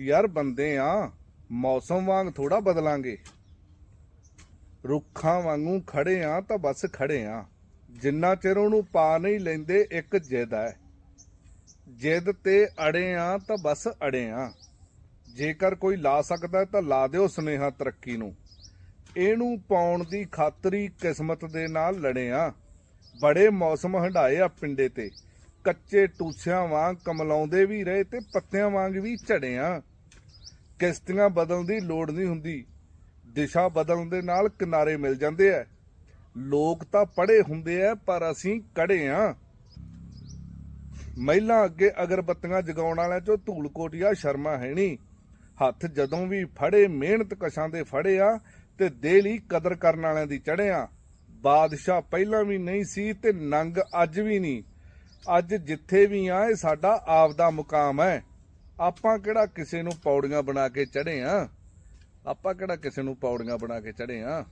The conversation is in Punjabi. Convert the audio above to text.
ਯਾਰ ਬੰਦੇ ਆ, ਮੌਸਮ ਵਾਂਗ ਥੋੜਾ ਬਦਲਾਂਗੇ। ਰੁੱਖਾਂ ਵਾਂਗੂ ਖੜੇ ਆ ਤਾਂ ਬਸ ਖੜੇ ਆ। ਜਿੰਨਾ ਚਿਰ ਉਹਨੂੰ ਪਾ ਨਹੀਂ ਲੈਂਦੇ, ਇੱਕ ਜਿੱਦ ਹੈ ਜਿੱਦ ਤੇ ਅੜੇ ਆ ਤਾਂ ਬਸ ਅੜੇ ਆ। ਜੇਕਰ ਕੋਈ ਲਾ ਸਕਦਾ ਤਾਂ ਲਾ ਦਿਓ ਸੁਨੇਹਾ ਤਰੱਕੀ ਨੂੰ। ਇਹਨੂੰ ਪਾਉਣ ਦੀ ਖਾਤਰੀ ਕਿਸਮਤ ਦੇ ਨਾਲ ਲੜੇ ਆ। ਬੜੇ ਮੌਸਮ ਹੰਡਾਏ ਆ ਪਿੰਡੇ ਤੇ। ਕੱਚੇ ਟੂਸਿਆਂ ਵਾਂਗ ਕਮਲਾਉਂਦੇ ਵੀ ਰਹੇ ਤੇ ਪੱਤਿਆਂ ਵਾਂਗ ਵੀ ਝੜੇ ਆ। ਕਿਸ਼ਤੀਆਂ ਬਦਲਣ ਦੀ ਲੋੜ ਨਹੀਂ ਹੁੰਦੀ। ਦਿਸ਼ਾ ਬਦਲਣ ਦੇ ਨਾਲ ਕਿਨਾਰੇ ਮਿਲ ਜਾਂਦੇ ਆ ਲੋਕ ਤਾਂ ਪੜੇ ਹੁੰਦੇ ਆ ਪਰ ਅਸੀਂ ਕੜੇ ਆ। ਮਹਿਲਾ ਅੱਗੇ ਅਗਰਬੱਤੀਆਂ ਜਗਾਉਣ ਵਾਲਿਆਂ ਚੋਂ ਧੂਲ ਕੋਟੀਆ ਸ਼ਰਮਾ ਹੈ ਨਹੀਂ। ਹੱਥ ਜਦੋਂ ਵੀ ਫੜੇ, ਮਿਹਨਤ ਕਸ਼ਾਂ ਦੇ ਫੜੇ ਆ ਤੇ ਦੇ ਲਈ ਕਦਰ ਕਰਨ ਵਾਲਿਆਂ ਦੀ ਚੜਿਆ ਬਾਦਸ਼ਾਹ ਪਹਿਲਾਂ ਵੀ ਨਹੀਂ ਸੀ ਤੇ ਨੰਗ ਅੱਜ ਵੀ ਨਹੀਂ। ਅੱਜ ਜਿੱਥੇ ਵੀ ਆ, ਇਹ ਸਾਡਾ ਆਪਦਾ ਮੁਕਾਮ ਹੈ ਆਪਾਂ ਕਿਹੜਾ ਕਿਸੇ ਨੂੰ ਪੌੜੀਆਂ ਬਣਾ ਕੇ ਚੜੇ ਆ? ਆਪਾਂ ਕਿਹੜਾ ਕਿਸੇ ਨੂੰ ਪੌੜੀਆਂ ਬਣਾ ਕੇ ਚੜੇ ਆ?